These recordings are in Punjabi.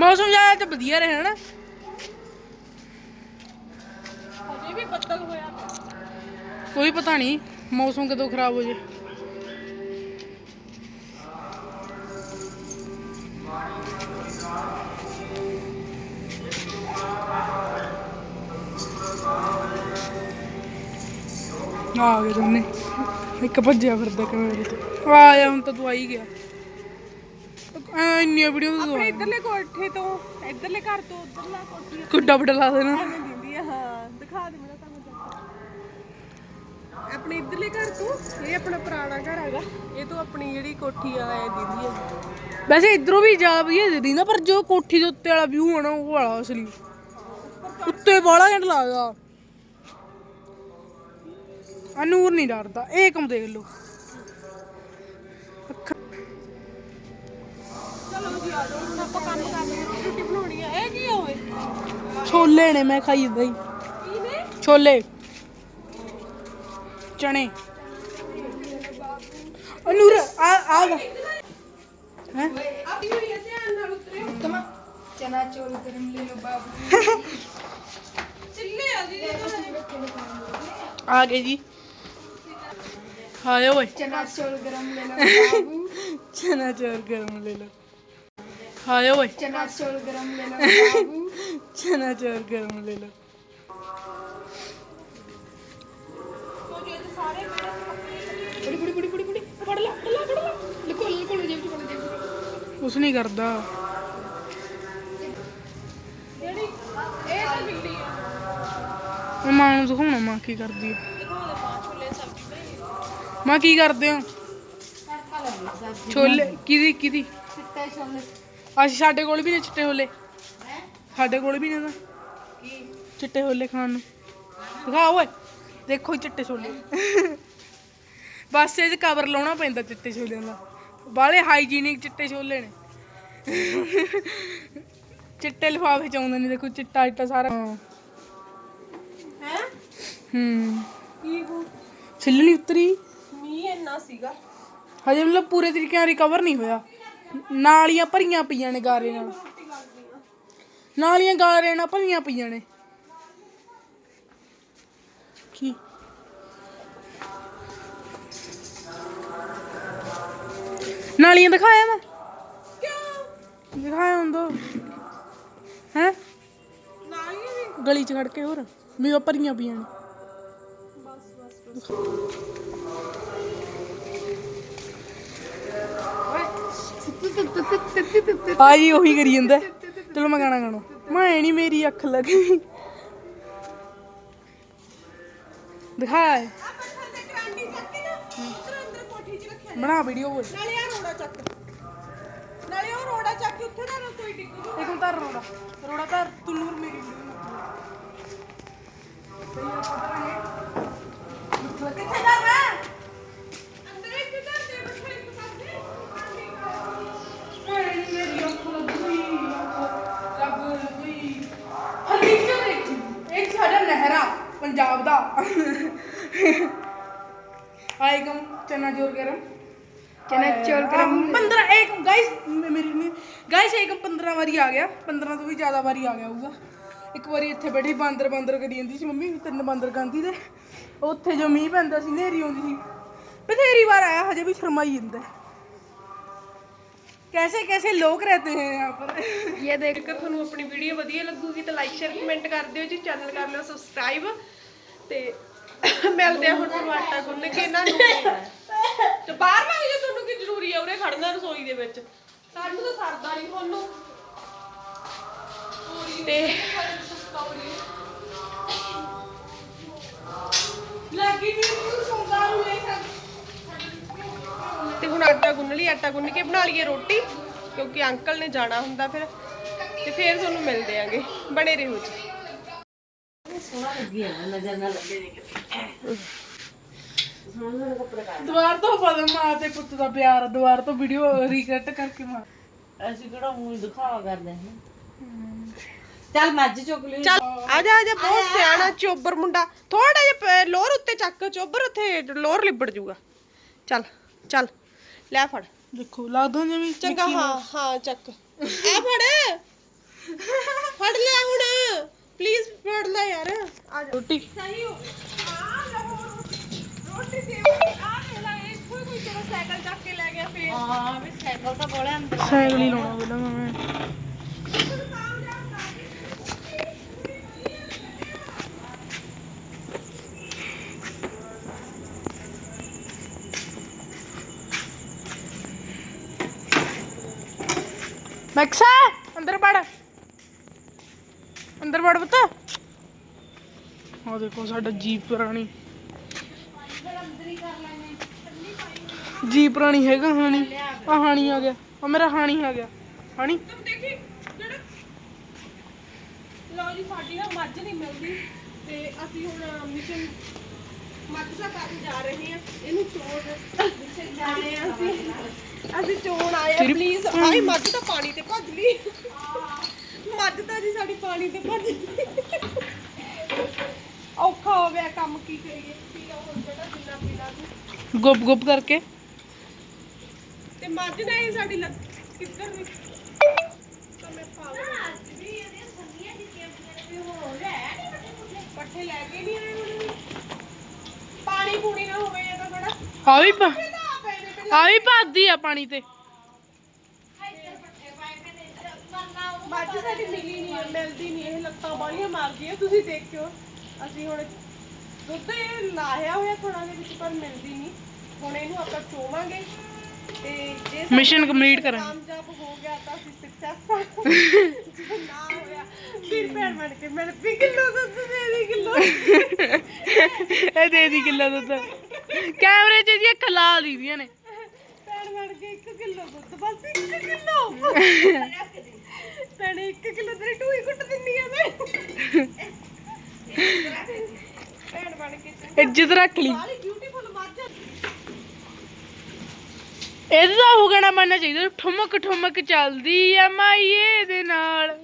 ਮੌਸਮ ਜ਼ਿਆਦਾ ਤਾਂ ਵਧੀਆ ਰਿਹਾ ਨਾ ਹਜੇ ਵੀ ਬੱਦਲ ਹੋਇਆ ਪਿਆ। ਕੋਈ ਪਤਾ ਨਹੀਂ ਮੌਸਮ ਕਦੋਂ ਖਰਾਬ ਹੋ ਜੇ। ਆ ਗਏ ਦੋਨੇ। ਇੱਕ ਭੱਜਿਆ ਫਿਰਦਾ ਕੈਮਰੇ ਤੋਂ। ਆ ਜਾ ਹੁਣ ਤਾਂ ਤੂੰ ਆ ਹੀ ਗਿਆ। ਇੰਨੀਆਂ ਵੀਡੀਓ ਤੋਂ ਆਪਣੇ ਇਧਰਲੇ ਕੋਠੇ ਤੋਂ ਇਧਰਲੇ ਘਰ ਤੋਂ ਉਧਰਲਾ ਕੋਠੀ ਕੁੱਡਾ ਬੜਾ ਲਾ ਦੇਣਾ। ਐਵੇਂ ਦਿੰਦੀ ਆ ਹਾਂ ਦਿਖਾ ਦੇ ਮੇਰਾ ਤੁਹਾਨੂੰ ਜਾ ਕੇ। ਆਪਣੇ ਇਧਰਲੇ ਘਰ ਤੋਂ ਇਹ ਆਪਣਾ ਪੁਰਾਣਾ ਘਰ ਹੈਗਾ। ਇਹ ਤੋਂ ਆਪਣੀ ਜਿਹੜੀ ਕੋਠੀ ਆ ਐ ਦੀਦੀ ਆ। ਵੈਸੇ ਇਧਰੋਂ ਵੀ ਜ਼ਿਆਦਾ ਵਧੀਆ ਦਿਖਦੀ ਨਾ ਪਰ ਜੋ ਕੋਠੀ ਦੇ ਉੱਤੇ ਵਾਲਾ ਵਿਊ ਹੋਣਾ ਉਹ ਵਾਲਾ ਅਸਲੀ। ਉੱਤੇ ਬਾਲਾ ਘੰਟ ਲੱਗਦਾ। ਆ ਨੂਰ ਨਹੀਂ ਡਰਦਾ ਇਹ ਕੰਮ ਦੇਖ ਲਓ। ਛੋਲੇ ਨੇ ਮੈਂ ਖਾਈ ਇਦਾਂ ਛੋਲੇ। ਚਣੇ ਅਨੂਰ ਆ ਆ ਹੈ ਆਪੀ ਹੋਈ ਹੈ? ਧਿਆਨ ਨਾਲ ਉਤਰਿਓ। ਤਮਾ ਚਨਾ ਚੋਰ ਗਰਮ ਲੈ ਲੋ ਬਾਬੂ। ਚਿੱਲੇ ਆ ਜੀ ਆ ਗਏ ਜੀ। ਹਾਏ ਓਏ। ਚਨਾ ਚੋਰ ਗਰਮ ਲੈ ਲਓ ਬਾਬੂ। ਚਨਾ ਚੋਰ ਗਰਮ ਲੈ ਲੋ ਹਾਏ ਓਏ। ਚਨਾ ਚੋਰ ਗਰਮ ਲੈ ਲਓ ਬਾਬੂ। ਚਨਾ ਚੋਰ ਗਰਮ ਲੈ ਲਓ। ਬੜੀ ਬੜੀ ਬੜੀ ਬੜੀ ਬੜੀ ਕੁਛ ਨਹੀਂ ਕਰਦਾ। ਜਿਹੜੀ ਇਹ ਕੀ ਕਰਦੀ ਹੈ ਮਾਂ ਕੀ ਕਰਦੇ ਹੋ? ਛੋਲੇ ਕਿਦੀ ਕਿਦੀ ਚਿੱਟੇ ਛੋਲੇ। ਅਸੀਂ ਸਾਡੇ ਕੋਲ ਵੀ ਨੇ ਚਿੱਟੇ ਹੋਲੇ ਸਾਡੇ ਕੋਲ ਵੀ ਨੇ ਨਾ। ਚਿੱਟੇ ਹੋਲੇ ਖਾਣ ਨੂੰ। ਦਿਖਾ ਓਏ ਦੇਖੋ ਚਿੱਟੇ ਛੋਲੇ। ਬਸ ਇਹ ਕਵਰ ਲਾਉਣਾ ਪੈਂਦਾ ਚਿੱਟੇ ਛੋਲਿਆਂ ਦਾ। ਬਾਲੇ ਹਾਈਜੀਨਿਕ ਚਿੱਟੇ ਛੋਲੇ ਨੇ। ਚਿੱਟੇ ਲਿਫਾਫੇ ਚ ਆਉਂਦੇ ਨੇ ਦੇਖੋ ਚਿੱਟਾ ਚਿੱਟਾ ਸਾਰਾ। ਹਾਂ। ਹੈ? ਕੀ ਹੋ? ਛਿੱਲਣੀ ਉਤਰੀ? ਮੀਂਹ ਇੰਨਾ ਸੀਗਾ। ਹਜੇ ਮਤਲਬ ਪੂਰੇ ਤਰੀਕੇ ਨਾਲ ਰਿਕਵਰ ਨਹੀਂ ਹੋਇਆ। ਨਾਲੀਆਂ ਭਰੀਆਂ ਪਈਆਂ ਨੇ ਗਾਰੇ ਨਾਲ। ਨਾਲੀਆਂ ਗਾਰੇ ਨਾਲ ਭਰੀਆਂ ਪਈਆਂ ਨੇ। ਕੀ? ਨਾਲੀਆਂ ਦਿਖਾਇਆ ਮੈਂ? ਕਿਉਂ ਦਿਖਾਇਆ ਹੁੰਦਾ। ਹੈ? ਨਾਲੀਆਂ ਵੀ ਗਲੀ ਚ ਖੜ ਕੇ ਹੋਰ। ਵੀ ਉਹ ਭਰੀਆਂ ਪਈਆਂ ਨੇ। ਬਸ ਬਸ ਆਈ ਉਹੀ ਕਰੀ ਜਾਂਦਾ। ਚਲੋ ਮੈਂ ਗਾਣਾ ਗਾਣਾ ਮੈਂ ਨਹੀਂ ਮੇਰੀ ਅੱਖ ਲੱਗੀ ਦਿਖਾ। 'ਚ ਰੱਖਿਆ। ਬਣਾ ਵੀਡੀਓ ਓਏ ਨਾਲੇ ਆ ਰੋੜਾ ਚੱਕ। ਨਾਲੇ ਉਹ ਰੋੜਾ ਚੱਕ ਉੱਥੇ ਨਾ ਕੋਈ ਡਿੱਗ। ਜੂ ਇੱਕ ਤਾਂ ਰੋੜਾ। ਰੋੜਾ ਤਾਂ ਤੂੰ ਨੂਰ ਮੇਰੀ। ਕਿੱਥੇ 15 ਤੋਂ ਵੀ ਜ਼ਿਆਦਾ ਵਾਰੀ ਆ ਗਿਆ ਹੋਊਗਾ ਇੱਕ ਵਾਰੀ ਇੱਥੇ ਬੈਠੀ ਬਾਂਦਰ ਬਾਂਦਰ ਕਰੀ ਜਾਂਦੀ ਸੀ ਮੰਮੀ ਤਿੰਨ ਬਾਂਦਰ ਗਾਂਦੀ ਤੇ ਉੱਥੇ ਜੋ ਮੀਂਹ ਪੈਂਦਾ ਸੀ ਨੇਰੀ ਆਉਂਦੀ ਸੀ ਬਥੇਰੀ ਵਾਰ ਆਇਆ ਹਜੇ ਵੀ ਸ਼ਰਮਾਈ ਜਾਂਦਾ ਹੈ। कैसे कैसे लोग रहते हैं यहाँ पर ये देख ਜੇਕਰ ਤੁਹਾਨੂੰ ਆਪਣੀ ਵੀਡੀਓ ਵਧੀਆ ਲੱਗੂਗੀ ਤਾਂ ਲਾਈਕ ਸ਼ੇਅਰ ਕਮੈਂਟ ਕਰ ਦਿਓ ਜੀ ਚੈਨਲ ਕਰ ਲਿਓ ਸਬਸਕ੍ਰਾਈਬ ਤੇ ਮਿਲਦੇ ਆ ਹੁਣ ਤੁਹਾਨੂੰ ਆਟਾ ਗੁੰਨ ਕੇ ਇਹਨਾਂ ਨੂੰ ਤੇ ਬਾਹਰ ਮੈਂ ਜੇ ਤੁਹਾਨੂੰ ਕੀ ਜ਼ਰੂਰੀ ਹੈ ਉਰੇ ਖੜਨਾ ਰਸੋਈ ਦੇ ਵਿੱਚ ਸਾਨੂੰ ਤਾਂ ਸਰਦਾ ਨਹੀਂ ਤੁਹਾਨੂੰ ਤੇ ਤੇ ਹੁਣ ਆਟਾ ਗੁੰਨ ਲਈ ਆਟਾ ਗੁੰਨ ਕੇ ਬਣਾ ਲਈਏ ਰੋਟੀ ਕਿਉਂਕਿ ਅੰਕਲ ਨੇ ਜਾਣਾ ਹੁੰਦਾ ਫਿਰ। ਤੇ ਫਿਰ ਤੁਹਾਨੂੰ ਮਿਲਦੇ ਆਂਗੇ ਬਣੇ ਰਹੋ ਜੀ। ਦੁਬਾਰ ਤੋਂ ਪਤਾ ਮਾਂ ਤੇ ਪੁੱਤ ਦਾ ਪਿਆਰ ਦੁਬਾਰ ਤੋਂ ਵੀਡੀਓ ਰੀਕਟ ਕਰਕੇ ਮਾਰ ਅਸੀਂ ਕਿਹੜਾ ਮੂੰਹ ਦਿਖਾਵਾ ਕਰਦੇ ਹਾਂ। ਚੱਲ ਮੱਝ ਚੁੱਕ ਲਈ। ਚੱਲ ਆ ਜਾ ਆ ਜਾ ਬਹੁਤ ਸਿਆਣਾ ਚੋਬਰ ਮੁੰਡਾ। ਥੋੜਾ ਜਿਹਾ ਲੋਰ ਉੱਤੇ ਚੱਕ ਚੋਬਰ ਉੱਥੇ ਲੋਰ ਲਿਬੜ ਜੂਗਾ। ਚੱਲ ਚੱਲ ਲੈ ਫੜ। ਦੇਖੋ ਲੱਗਦਾ ਜਿਵੇਂ ਚੰਗਾ ਹਾਂ ਹਾਂ ਚੱਕ। ਆ ਫੜ। ਫੜ ਲੈ ਹੁਣ। ਪਲੀਜ਼ ਫੜ ਲੈ ਯਾਰ। ਆ ਜਾ। ਰੋਟੀ। ਸਹੀ ਹੋ ਆ ਜਾ ਹੁਣ। ਰੋਟੀ ਦੇ ਆ ਲੈ ਲੈ ਇਹ ਕੋਈ ਕੋਈ ਤੇਰਾ ਸਾਈਕਲ ਚੱਕ ਕੇ ਲੈ ਗਿਆ ਫੇਰ। ਹਾਂ ਵੀ ਸਾਈਕਲ ਤਾਂ ਕੋਲੇ ਅੰਦਰ। ਸਾਈਕਲ ਹੀ ਲਾਉਣਾ ਪਹਿਲਾਂ ਮੈਂ। ਮੈਕਸਾ ਅੰਦਰ ਵੜ। ਅੰਦਰ ਵੜ ਪੁੱਤ। ਆ ਦੇਖੋ ਸਾਡਾ ਜੀਪ ਪੁਰਾਣੀ। ਜੀਪ ਪੁਰਾਣੀ ਹੈਗਾ ਹਾਣੀ। ਆ ਹਾਣੀ ਆ ਗਿਆ। ਆ ਮੇਰਾ ਹਾਣੀ ਆ ਗਿਆ। ਹਾਣੀ। ਤੁਮ ਦੇਖੀ ਜਿਹੜਾ ਲਓ ਜੀ ਸਾਡੀ ਨਾ ਮੱਝ ਨਹੀਂ ਮਿਲਦੀ। ਤੇ ਅਸੀਂ ਹੁਣ ਮਿਸ਼ਨ ਮੱਝ ਦਾ ਕਰਨ ਜਾ ਰਹੇ ਹਾਂ। ਇਹਨੂੰ ਚੋਣ ਮਿਸ਼ਨ ਜਾ ਰਹੇ ਹਾਂ ਅਸੀਂ। ਅਸੀਂ ਚੋਣ ਆਏ ਤੇਰੀ- ਪਲੀਜ਼ ਆਈ ਮੱਝ ਤਾਂ ਪਾਣੀ ਤੇ ਭੱਜ ਲਈ। ਮੱਝ ਤਾਂ ਜੀ ਸਾਡੀ ਪਾਣੀ ਤੇ ਭੱਜ ਲਈ। ਔਖਾ ਹੋ ਗਿਆ ਕੰਮ ਕੀ ਕਰੀਏ। ਪੀ ਲਓ ਹੁਣ ਜਿਹੜਾ ਪੀਣਾ ਪੀਣਾ ਤੂੰ? ਗੁੱਪ ਗੁੱਪ ਕਰਕੇ। ਤੇ ਮੱਝ ਨੇ ਹੀ ਸਾਡੀ ਲੱਤ ਕਿੱਧਰ ਵੀ ਤਾਂ ਮੈਂ ਪਾਗਲ ਪੱਠੇ ਲੈ ਕੇ ਨਹੀਂ ਆਏ ਹੁਣ ਪਾਣੀ ਪੂਣੀ ਨਾ ਹੋਵੇ ਇਹ ਤਾਂ ਬੜਾ ਆ ਵੀ ਪਾ ਇਹ ਤਾਂ ਆਪੇ ਨੇ ਪਹਿਲਾਂ ਆ ਵੀ ਭੱਜਦੀ ਆ ਪਾਣੀ ਤੇ। ਮੱਝ ਸਾਡੀ ਮਿਲੀ ਨਹੀਂ ਹੈ ਮਿਲਦੀ ਨਹੀਂ ਇਹ ਲੱਤਾਂ ਬਾਲੀਆਂ ਮਾਰਦੀ ਹੈ ਤੁਸੀਂ ਦੇਖਿਓ। ਅਸੀਂ ਹੁਣ ਦੁੱਧ ਇਹ ਲਾਇਆ ਹੋਇਆ ਥੋੜਾ ਦੇ ਵਿੱਚ ਪਰ ਮਿਲਦੀ ਨਹੀਂ ਹੁਣ ਇਹਨੂੰ ਆਪਾਂ ਚੋਵਾਂਗੇ। ਤੇ ਜੇ ਸਾਡਾ Mission complete ਕਰਾਂਗੇ। ਕਾਮਯਾਬ ਹੋ ਗਿਆ ਤਾਂ ਅਸੀਂ ਸਕਸੈਸ ਜੇ ਨਾ ਹੋਇਆ ਫਿਰ ਭੈਣ ਬਣ ਕੇ ਮੈਨੂੰ ਵੀ ਕਿਲੋ ਦੁੱਧ ਦੇ ਦੇ ਕਿਲੋ। ਇਹ ਦੇ ਦੀ ਕਿੱਲਾ ਦੁੱਧ। ਕੈਮਰੇ 'ਚ ਇਹਦੀਆਂ ਨੇ। ਭੈਣ ਬਣ ਕੇ 1 ਕਿਲੋ ਦੁੱਧ ਬਸ 1 ਕਿਲੋ। ਭੈਣੇ 1 ਕਿਲੋ ਤੇਰੀ ਟੂਈ ਕੁੱਟ ਦਿੰਨੀ ਆ ਮੈਂ। ਭੈਣ ਬਣ ਕੇ ਤੂੰ ਇੱਜ਼ਤ ਰੱਖ ਲਈ। ਬਿਊਟੀਫੁਲ ਮੱਝ ਇਹਦਾ ਤਾਂ ਉਹ ਗਾਣਾ ਮੰਨਣਾ ਚਾਹੀਦਾ ਠੁਮਕ ਠੁਮਕ ਚੱਲਦੀ ਆ ਮਾਈਏ ਦੇ ਨਾਲ।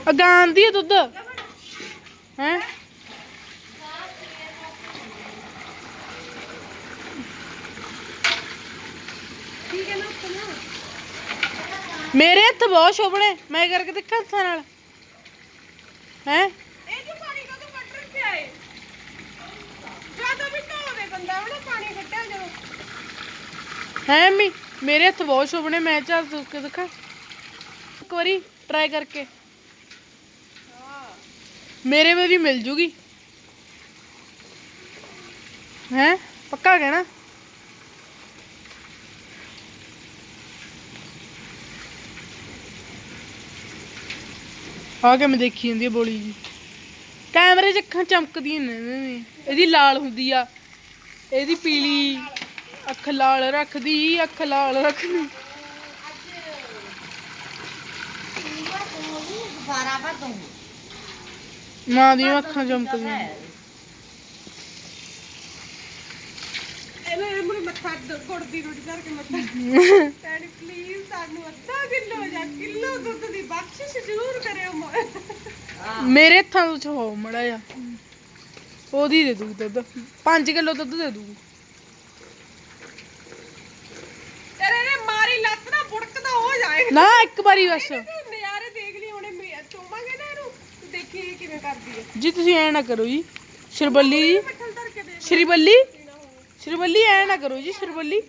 ਨਹੀਂ ਅਗਾਂਦੀ ਆ ਦੁੱਧ। ਹੈ? ਹੈ ਮੇਰੇ ਹੱਥ ਬਹੁਤ ਸ਼ੋਭਣੇ ਮੈਂ ਕਰਕੇ ਦੇਖਾਂ ਹੱਥਾਂ ਨਾਲ। ਹੈ? ਇਹ ਜੋ ਪਾਣੀ ਕਦੋਂ ਕੱਢ ਰੱਖਿਆ ਏ। ਜਦੋਂ ਵੀ ਧੋ ਦੇ ਬੰਦਾ ਉਹਨੇ ਪਾਣੀ ਕੱਢਿਆ ਜਦੋਂ। ਹੈ ਮੀ ਮੇਰੇ ਹੱਥ ਬਹੁਤ ਸ਼ੋਭਣੇ ਮੈਂ ਤੂੰ ਕੇ ਦਿਖਾ। ਇੱਕ ਵਾਰੀ ਟਰਾਈ ਕਰਕੇ। ਮੇਰੇ ਮੇਰੀ ਮਿਲ ਜੂਗੀ। ਹੈ? ਪੱਕਾ ਕਹਿਣਾ? ਆ ਕੇ ਮੈਂ ਦੇਖੀ ਜਾਂਦੀ ਆ ਬੋਲੀ ਜੀ। ਕੈਮਰੇ 'ਚ ਅੱਖਾਂ ਚਮਕਦੀਆਂ ਨੇ ਇਹਨਾਂ ਦੀਆਂ। ਇਹਦੀ ਲਾਲ ਹੁੰਦੀ ਆ। ਇਹਦੀ ਪੀਲੀ ਅੱਖ ਲਾਲ ਰੱਖਦੀ, ਅੱਖ ਲਾਲ ਰੱਖਦੀ। ਦੁਬਾਰਾ ਭਰ ਦੂੰ ਮਾਂ ਦੀਆਂ ਅੱਖਾਂ ਚਮਕਦੀਆਂ। ਇਹਨੇ ਇਹ ਮੇਰੇ ਮੱਥਾ ਦ- ਗੁੜਦੀ ਰੋਟੀ ਕਰਕੇ ਮੱਥਾ। ਪਲੀਜ਼ ਸਾਨੂੰ ਅੱਧਾ ਕਿਲੋ ਜਾਂ ਕਿਲੋ ਦੁੱਧ ਦੀ ਬਖਸ਼ਿਸ਼ ਜ਼ਰੂਰ ਕਰਿਓ ਮ- ਮੇਰੇ ਹੱਥਾਂ ਵਿੱਚ ਹੋ ਮੜਾ ਜਾ ਉਹਦੀ ਦੇ ਦੂ ਦੁੱਧ। 5 ਕਿਲੋ ਦੁੱਧ ਦੇ ਦੂ। ਤੇਰੇ ਨੇ ਮਾਰੀ ਲੱਤ ਨਾ ਬੁੜਕਦਾ ਹੋ ਜਾਏਗਾ। ਨਾ ਇੱਕ ਵਾਰੀ ਬਸ ਤੂੰ ਨਜ਼ਾਰੇ ਦੇਖ ਲਈ ਹੁਣੇ ਮੇ- ਚੋਵਾਂਗੇ ਨਾ ਇਹਨੂੰ ਤੂੰ ਦੇਖੀ ਇਹ ਕਿਵੇਂ ਕਰਦੀ ਹੈ ਜੀ, ਤੁਸੀਂ ਐ ਨਾ ਕਰੋ ਜੀ। ਸ਼ਰਬੱਲੀ ਜੀ। ਮੱਠਲ ਧਰ ਐ ਨਾ ਕਰੋ ਜੀ, ਸ਼ਰਬੱਲੀ।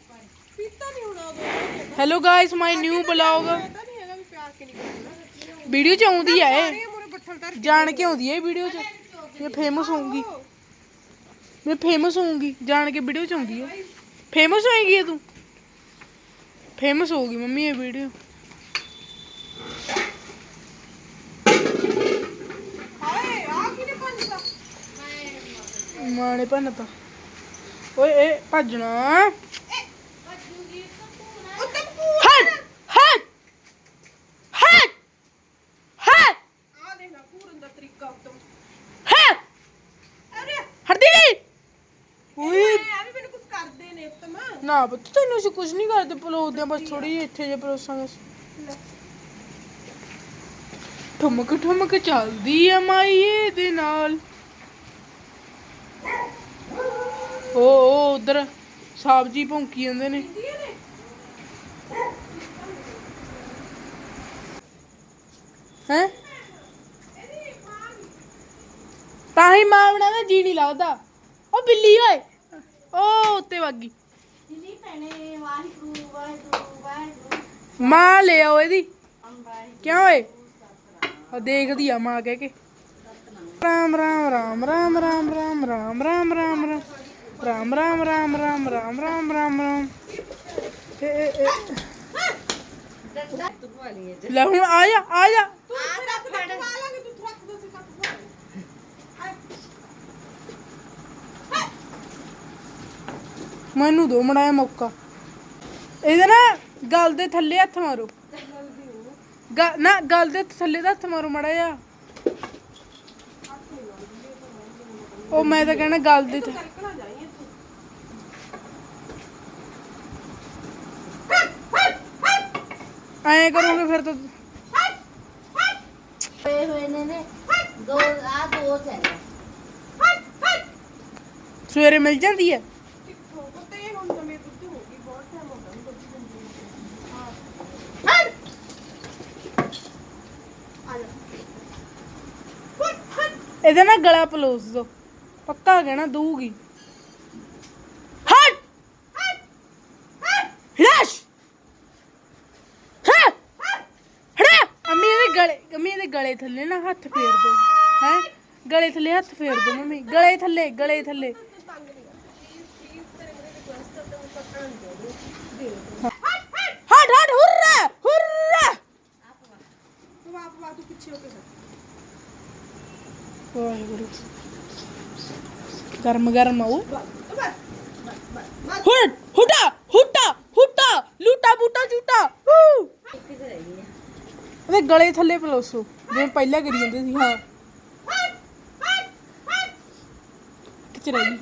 ਪੀਤਾ ਨਹੀਂ ਹੋਣਾ ਉਦੋਂ hello guys my new vlog video ਚ ਆਉਂਦੀ ਆ ਇਹ। ਜਾਣ ਕੇ ਆਉਂਦੀ ਹੈ ਇਹ ਵੀਡੀਓ ਚ। ਮੈਂ ਫੇਮਸ ਹੋਊਂਗੀ। ਮੈਂ ਫੇਮਸ ਹੋਊਂਗੀ। ਜਾਣ ਕੇ ਵੀਡੀਓ ਚ ਆਉਂਦੀ ਆ। ਫੇਮਸ ਹੋਏਗੀ ਇਹ ਤੂੰ। ਫੇਮਸ ਹੋਊਗੀ ਮੰਮੀ ਇਹ ਵੀਡੀਓ ਹਾਏ ਆ ਕਿਨੇ ਪੰਜਦਾ ਮਾਂ ਨੇ ਭੰਨਤਾ ਓਏ ਇਹ ਭੱਜਣਾ। ਹਟ ਹਟ ਹਟ ਹਟ। ਆ ਦੇਖ ਨਾ ਹਟ ਹਟਦੀ ਨਹੀਂ ਓਏ ਪੁੱਤ ਤੈਨੂੰ ਅਸੀਂ ਕੁਝ ਨਹੀਂ ਕਰਦੇ ਪਲੋਦੇ ਬਸ ਥੋੜੀ ਜਿਹੀ ਇੱਥੇ ਜੇ ਪਲੋਸਾਂਗੇ ਠੁਮਕ ਠੁਮਕ ਚੱਲਦੀ ਆ ਮਾਈਏ ਦੇ ਨਾਲ। ਉਧਰ ਸਬਜੀ ਭੌਂਕੀ ਜਾਂਦੇ ਨੇ। ਹੈ? ਤਾਂ ਹੀ ਮਾਂ ਬਣਾਦਾ ਜੀ ਨਹੀਂ ਲੱਗਦਾ। ਉਹ ਬਿੱਲੀ ਓਏ। ਉਹ ਉੱਤੇ ਵਾਗੀ ਨਹੀਂ ਭੈਣੇ ਵਾਹਿਗੁਰੂ ਵਾਹਿਗੁਰੂ ਵਾਹਿਗੁਰੂ। ਮਾਂ ਲੈ ਆਓ ਇਹਦੀ। ਕਿਉਂ ਓਏ? ਆ ਦੇਖਦੀ ਆ ਮਾਂ ਕਹਿ ਕੇ। ਰਾਮ ਰਾਮ ਰਾਮ ਰਾਮ ਰਾਮ ਰਾਮ ਰਾਮ ਰਾਮ ਰਾਮ ਰਾਮ। ਰਾਮ ਰਾਮ ਰਾਮ ਰਾਮ ਰਾਮ ਰਾਮ ਰਾਮ ਰਾਮ। ਲੈ ਹੁਣ ਆ ਜਾ ਆ ਜਾ। ਮੈਨੂੰ ਦੋ ਮੜਾਇਆ ਮੌਕਾ। ਇਹਦੇ ਨਾ ਗਲ ਦੇ ਥੱਲੇ ਹੱਥ ਮਾਰੋ। ਨਾ, ਗਲ ਦੇ ਥੱਲੇ ਦਾ ਹੱਥ ਮਾਰੋ ਮੜਾ ਜਾ ਉਹ ਮੈਂ ਤਾਂ ਕਹਿਣਾ ਗਲ ਦੇ ਥੱਲੇ ਐਂ ਕਰੋਗੇ ਫਿਰ ਤਾਂ। ਪਏ ਹੋਏ ਨੇ ਨੇ। ਦੋ ਆ ਦੋ ਚਾਹੀਦੇ ਸਵੇਰੇ ਮਿਲ ਜਾਂਦੀ ਹੈ ਇਹਦਾ ਨਾ ਗਲਾ ਪਲੋਸ ਦੋ। ਪੱਕਾ ਕਹਿਣਾ ਦਊਗੀ ਹਟ ਹਿਲਾਸ਼ ਹਾਂ ਹੜਾ ਅੰਮੀ ਇਹਦੇ ਗਲੇ ਅੰਮੀ ਇਹਦੇ ਗਲੇ ਥੱਲੇ ਨਾ ਹੱਥ ਫੇਰ ਦੋ ਹੈ? ਗਲੇ ਥੱਲੇ ਹੱਥ ਫੇਰ ਦੋ ਮੰਮੀ ਗਲੇ ਥੱਲੇ ਗਲੇ ਥੱਲੇ। ਹਟ ਹਟ ਹੁਰਰਾ ਹੁਰਰਾ। ਵਾਹਿਗੁਰੂ। ਗਰਮ ਗਰਮ ਆਉ ਹੁਟ ਹੁਟਾ ਹੁਟਾ ਹੁਟਾ ਲੂਟਾ ਬੂਟਾ ਝੂਟਾ। ਹੂ। ਉਹਦੇ ਗਲੇ ਥੱਲੇ ਪਲੋਸੋ। ਜਿਵੇਂ ਪਹਿਲਾਂ ਕਰੀ ਜਾਂਦੇ ਸੀ ਹਾਂ। ਕਿੱਥੇ ਰਹਿ ਗਈ।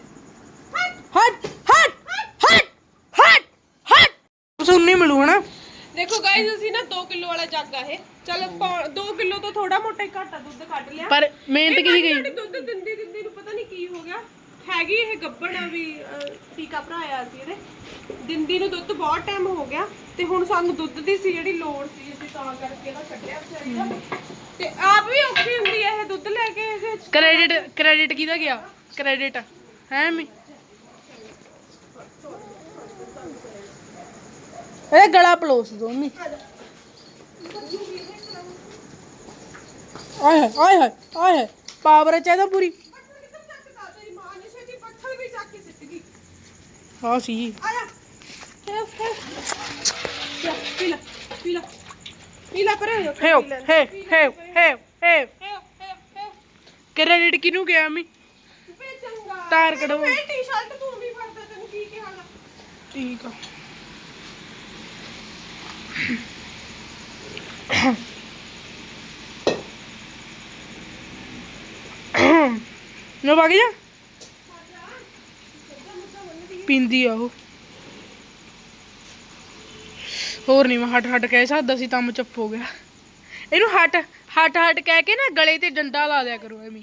ਹਟ ਹਟ ਹਟ ਹਟ ਹਟ। ਤੁਹਾਨੂੰ ਨਹੀਂ ਮਿਲੂ ਹਨਾ? ਦੇਖੋ ਗਾਇਸ ਅਸੀਂ ਨਾ 2 ਕਿਲੋ ਵਾਲਾ ਜੱਗ ਆ ਇਹ। ਚਲ 2 ਕਿਲੋ ਤੋਂ ਥੋੜਾ ਮੋਟਾ ਹੀ ਘੱਟ ਆ ਦੁੱਧ ਕੱਢ ਲਿਆ। ਪਰ ਮਿਹਨਤ ਕਿਹਦੀ ਗਈ? ਸਾਡੀ ਦੁੱਧ ਦਿੰਦੀ ਦਿੰਦੀ ਨੂੰ ਪਤਾ ਨਹੀਂ ਕੀ ਹੋ ਗਿਆ। ਹੈਗੀ ਇਹ ਗੱਬੜ ਵੀ ਅਹ, ਟੀਕਾ ਭਰਾਇਆ ਸੀ ਇਹਦੇ ਦਿੰਦੀ ਨੂੰ ਦੁੱਧ ਬਹੁਤ ਟਾਈਮ ਹੋ ਗਿਆ ਤੇ ਹੁਣ ਸਾਨੂੰ ਦੁੱਧ ਦੀ ਸੀ ਜਿਹੜੀ ਲੋੜ ਸੀ ਅਸੀਂ ਤਾਂ ਕਰਕੇ ਇਹਦਾ ਕੱਢਿਆ ਵਿਚਾਰੀ ਦਾ ਤੇ ਆਪ ਵੀ ਔਖੀ ਹੁੰਦੀ ਹੈ ਇਹ ਦੁੱਧ ਲੈ ਕੇ ਇਹਦੇ ਕ੍ਰੈਡਿਟ ਕ੍ਰੈਡਿਟ ਕਿਹਦਾ ਗਿਆ? ਕ੍ਰੈਡਿਟ ਹੈ ਮੀ ਇਹ ਗਲਾ ਪਲੋਸ ਦੋ ਮੀ ਆਏ ਹਾਏ ਆਏ ਹਾਏ ਆਏ ਹਾਏ। ਪਾਵਰ ਚਾਹੀਦਾ ਪੂਰੀ। ਆ ਸੀ। ਪੀਲਾ ਪੀਲਾ ਪਰੇ। ਹੋ ਹੇ ਹੇ ਹੇ ਹੇ ਹੇ ਕ੍ਰੈਡਿਟ ਕਿਨੂੰ ਗਿਆ ਮੈਂ? ਚੰਗਾ ਤਾਰ ਕਢੋ ਮੇਰੀ ਟੀ-ਸ਼ਰਟ ਤੂੰ ਵੀ ਫੜਦਾ ਤੈਨੂੰ ਕੀ ਕਿਹਾ ਗਾ ਠੀਕ ਆ। No va a ਪਿੰਦੀ ਆ ਉਹ। ਹੋਰ ਨਹੀਂ ਮੈਂ ਹਟ ਹਟ ਕਹਿ ਸਕਦਾ ਸੀ ਤਾਂ ਮੈਂ ਚੁੱਪ ਹੋ ਗਿਆ। ਇਹਨੂੰ ਹਟ ਹਟ ਹਟ ਕਹਿ ਕੇ ਨਾ ਗਲੇ ਤੇ ਡੰਡਾ ਲਾ ਦਿਆ ਕਰੋ ਐਵੇਂ।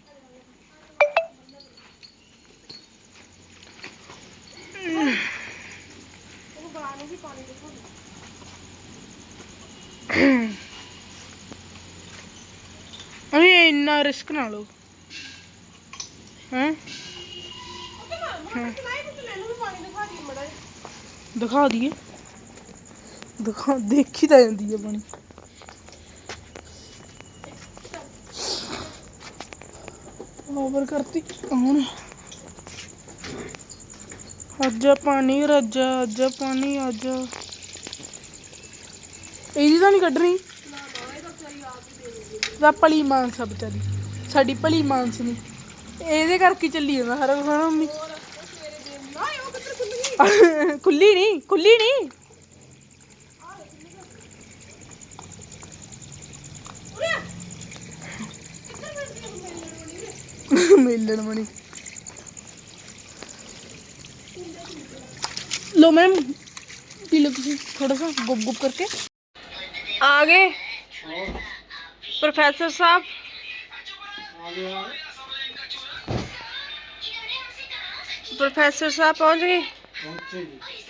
ਅਰੇ ਇੰਨਾ ਰਿਸਕ ਨਾ ਲਓ। ਹੈ? ਨਹੀਂ ਤੂੰ ਮੈਨੂੰ ਵੀ ਪਾਣੀ ਦਿਖਾ ਦੀ ਮੜਾ ਦਿਖਾ ਦਈਏ। ਦਿਖਾ, ਦੇਖੀ ਤਾਂ ਜਾਂਦੀ ਹੈ ਪਾਣੀ ਓਵਰ ਕਰਤੀ। ਹੁਣ ਅੱਜ ਪਾਣੀ ਰੱਜ, ਅੱਜ ਪਾਣੀ, ਅੱਜ ਇਹਦੀ ਤਾਂ ਨਹੀਂ ਕੱਢ ਰਹੀ ਦਾ ਭਲੀ ਮਾਨਸਾ ਬਚਾਰੀ ਸਾਡੀ ਭਲੀ ਮਾਨਸ ਨਹੀਂ। ਇਹਦੇ ਕਰਕੇ ਚੱਲੀ ਜਾਂਦਾ ਹਰ ਹਰ ਮੰਮੀ। खुली नहीं खुली नहीं। मिलन मणि। लो मैम, पी लो थोड़ा सा गुप गुप करके। आगे, प्रोफेसर साहब। प्रोफेसर साहब पहुँच गए। ਪਹੁੰਚ ਗਏ ਪਹੁੰਚੇ ਜੀ